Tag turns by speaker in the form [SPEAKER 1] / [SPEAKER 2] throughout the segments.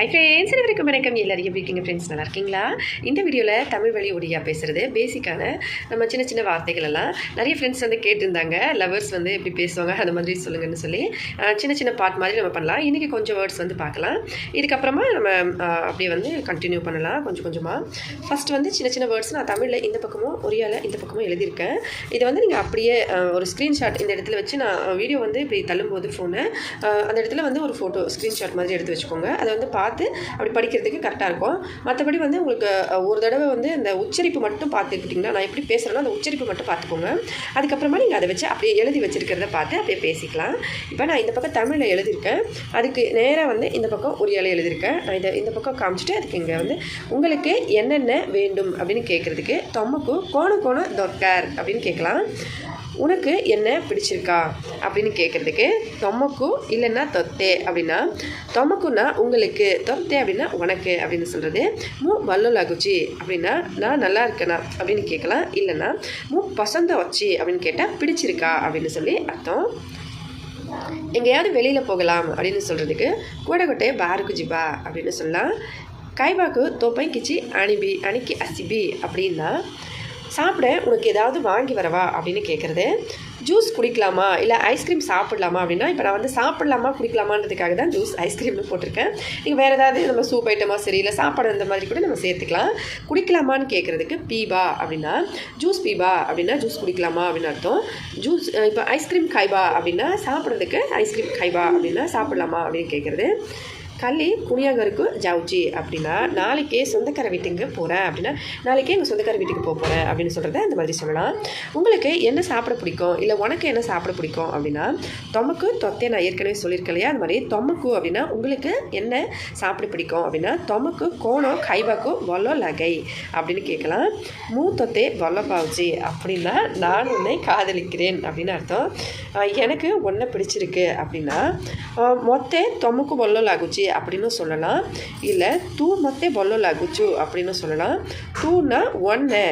[SPEAKER 1] Hi friends அனைவருக்கும் வணக்கம். எல்லாரும் எப்படி இருக்கீங்க ஃப்ரெண்ட்ஸ் நல்லா இருக்கீங்களா? இந்த வீடியோவில் தமிழ் வழி ஒடியா பேசுகிறது பேசிக்கான நம்ம சின்ன சின்ன வார்த்தைகள் எல்லாம் நிறைய ஃப்ரெண்ட்ஸ் வந்து கேட்டிருந்தாங்க. லவர்ஸ் வந்து எப்படி பேசுவாங்க அந்த மாதிரி சொல்லுங்கன்னு சொல்லி. சின்ன சின்ன பார்ட் மாதிரி நம்ம பண்ணலாம். இன்றைக்கி கொஞ்சம் வேர்ட்ஸ் வந்து பார்க்கலாம். இதுக்கப்புறமா நம்ம அப்படியே வந்து கண்டினியூ பண்ணலாம். கொஞ்சம் கொஞ்சமாக ஃபஸ்ட் வந்து சின்ன சின்ன வேர்ட்ஸ் நான் தமிழில் இந்த பக்கமும் ஒரியாவில் இந்த பக்கமும் எழுதியிருக்கேன். இதை வந்து நீங்கள் அப்படியே ஒரு ஸ்க்ரீன்ஷாட் இந்த இடத்துல வச்சு நான் வீடியோ வந்து இப்படி தள்ளும்போது ஃபோனு அந்த இடத்துல வந்து ஒரு ஃபோட்டோ ஸ்க்ரீன்ஷாட் மாதிரி எடுத்து வச்சுக்கோங்க. அதை வந்து பார்த்து அப்படி படிக்கிறதுக்கு கரெக்டாக இருக்கும். மற்றபடி வந்து உங்களுக்கு ஒரு தடவை வந்து இந்த உச்சரிப்பு மட்டும் பார்த்துக்கிட்டிங்கன்னா நான் எப்படி பேசுகிறேன்னா அந்த உச்சரிப்பு மட்டும் பார்த்துக்கோங்க. அதுக்கப்புறமா நீங்கள் அதை வச்சு அப்படியே எழுதி வச்சுருக்கிறத பார்த்து அப்படியே பேசிக்கலாம். இப்போ நான் இந்த பக்கம் தமிழில் எழுதியிருக்கேன். அதுக்கு நேராக வந்து இந்த பக்கம் ஒரியால எழுதியிருக்கேன். நான் இதை இந்த பக்கம் காமிச்சிட்டு அதுக்கு இங்கே வந்து உங்களுக்கு என்னென்ன வேண்டும் அப்படின்னு கேட்குறதுக்கு தொம்மக்கு கோண கோணம் தொக்கார் அப்படின்னு கேட்கலாம். உனக்கு என்ன பிடிச்சிருக்கா அப்படின்னு கேட்குறதுக்கு தொமக்கு இல்லைன்னா தொத்தே அப்படின்னா தொமக்குன்னா உங்களுக்கு தொத்தே அப்படின்னா உனக்கு அப்படின்னு சொல்கிறது மூ வல்லுலாகுச்சி அப்படின்னா நான் நல்லா இருக்கேனா அப்படின்னு கேட்கலாம். இல்லைன்னா மூ பசந்த வச்சு அப்படின்னு கேட்டால் பிடிச்சிருக்கா அப்படின்னு சொல்லி அர்த்தம். எங்கேயாவது வெளியில் போகலாம் அப்படின்னு சொல்கிறதுக்கு கூடகொட்டை பாருக்கு ஜிபா அப்படின்னு சொல்லலாம். கைபாக்கு தோப்பை கிச்சி அணிபி அணிக்கி அசிபி அப்படின்னா சாப்பிட உனக்கு ஏதாவது வாங்கி வரவா அப்படின்னு கேட்குறது ஜூஸ் குடிக்கலாமா? இல்லை ஐஸ்கிரீம் சாப்பிடலாமா அப்படின்னா இப்போ நான் வந்து சாப்பிடலாமா குடிக்கலாமான்றதுக்காக தான் ஜூஸ் ஐஸ்கிரீம்னு போட்டிருக்கேன். நீங்கள் வேறு ஏதாவது நம்ம சூப் ஐட்டமாக சரி இல்லை சாப்பாடு அந்த மாதிரி கூட நம்ம சேர்த்துக்கலாம். குடிக்கலாமான்னு கேட்குறதுக்கு பீபா அப்படின்னா ஜூஸ் பீபா அப்படின்னா ஜூஸ் குடிக்கலாமா அப்படின்னு அர்த்தம். ஜூஸ் இப்போ ஐஸ்கிரீம் கைபா அப்படின்னா சாப்பிட்றதுக்கு ஐஸ்கிரீம் கைபா அப்படின்னா சாப்பிடலாமா அப்படின்னு கேட்குறது கள்ளி குனியாகருக்கு ஜவுச்சி அப்படின்னா நாளைக்கே சொந்தக்கார வீட்டுக்கு போகிறேன் அப்படின்னா நாளைக்கே எங்கள் சொந்தக்கார வீட்டுக்கு போக போகிறேன் அப்படின்னு சொல்கிறத அந்த மாதிரி சொல்லலாம். உங்களுக்கு என்ன சாப்பிட பிடிக்கும்? இல்லை உனக்கு என்ன சாப்பிட பிடிக்கும்? அப்படின்னா தொமக்கு தொத்தே நான் ஏற்கனவே சொல்லியிருக்கேன் இல்லையா? அது மாதிரி தொமக்கு அப்படின்னா உங்களுக்கு என்ன சாப்பிட பிடிக்கும்? அப்படின்னா தொமக்கு கோணம் கைபாக்கு வல்லோ லகை அப்படின்னு கேட்கலாம். மூத்தொத்தே தொத்தே அப்படின்னா நான் உன்னை காதலிக்கிறேன் அப்படின்னு அர்த்தம். எனக்கு ஒன்றை பிடிச்சிருக்கு அப்படின்னா மொத்த மொத்தே தொமக்கு வல்லோ லாகுச்சி அப்படின்னு சொல்லலாம். இல்லை தூ மொத்தே வொல்லோ லாகுச்சு அப்படின்னு சொல்லலாம். தூனா ஒன்று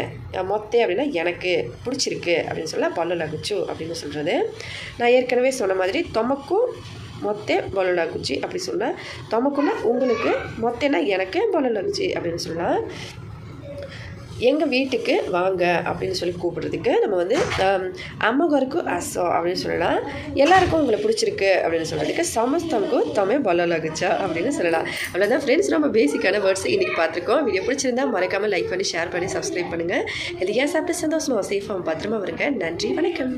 [SPEAKER 1] மொத்தே அப்படின்னா எனக்கு பிடிச்சிருக்கு அப்படின்னு சொல்ல வொல்லோ லாகுச்சு அப்படின்னு சொல்கிறது நான் ஏற்கனவே சொன்ன மாதிரி தொமக்கும் மொத்தே பொலலாகுச்சி அப்படி சொன்னால் தொமக்குன்னா உங்களுக்கு மொத்தேனா எனக்கு பொலலாகுச்சி அப்படின்னு சொல்லலாம். எங்கள் வீட்டுக்கு வாங்க அப்படின்னு சொல்லி கூப்பிடுறதுக்கு நம்ம வந்து um, அம்மகருக்கு அசோ அப்படின்னு சொல்லலாம். எல்லாருக்கும் உங்களை பிடிச்சிருக்கு அப்படின்னு சொல்கிறதுக்கு சமஸ்தமுக்கும் தொமே பலலகுச்சா அப்படின்னு சொல்லலாம். அவ்வளோதான் ஃப்ரெண்ட்ஸ் நம்ம பேசிக்கான வேர்ட்ஸ் இன்றைக்கி பார்த்துருக்கோம். வீடியோ பிடிச்சிருந்தா மறக்காமல் லைக் பண்ணி ஷேர் பண்ணி சப்ஸ்கிரைப் பண்ணுங்கள் இது ஏன் சாப்பிட்டு சந்தோஷமாக சேஃபாக பத்திரமா வருங்க நன்றி வணக்கம்.